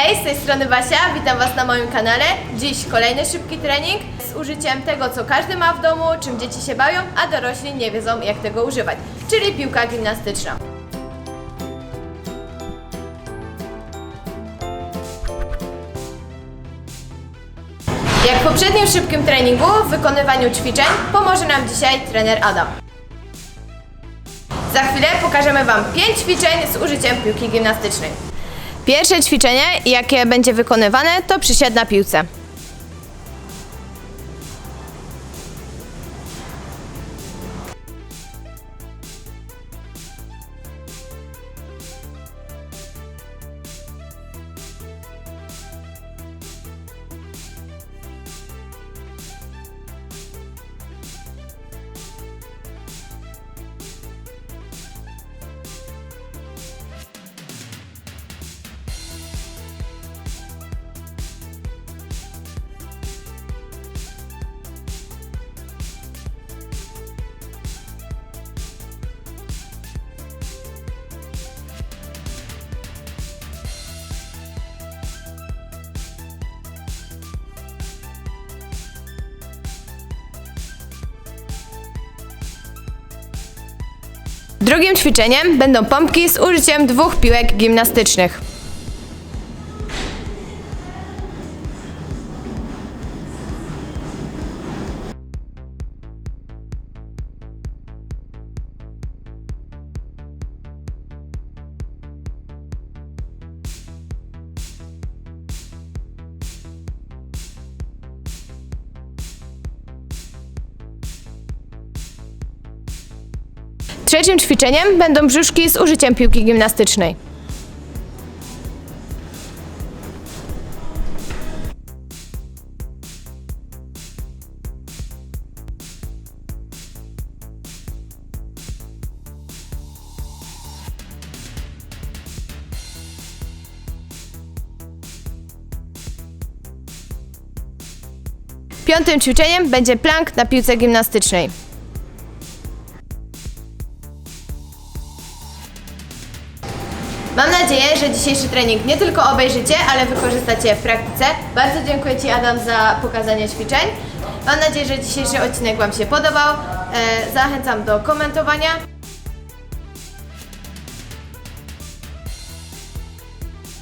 Hej, z tej strony Basia, witam Was na moim kanale. Dziś kolejny szybki trening z użyciem tego, co każdy ma w domu, czym dzieci się bawią, a dorośli nie wiedzą, jak tego używać, czyli piłka gimnastyczna. Jak w poprzednim szybkim treningu w wykonywaniu ćwiczeń pomoże nam dzisiaj trener Adam. Za chwilę pokażemy Wam 5 ćwiczeń z użyciem piłki gimnastycznej. Pierwsze ćwiczenie, jakie będzie wykonywane, to przysiad na piłce. Drugim ćwiczeniem będą pompki z użyciem dwóch piłek gimnastycznych. Trzecim ćwiczeniem będą brzuszki z użyciem piłki gimnastycznej. Piątym ćwiczeniem będzie plank na piłce gimnastycznej. Mam nadzieję, że dzisiejszy trening nie tylko obejrzycie, ale wykorzystacie w praktyce. Bardzo dziękuję Ci Adam za pokazanie ćwiczeń. Mam nadzieję, że dzisiejszy odcinek Wam się podobał. E, zachęcam do komentowania.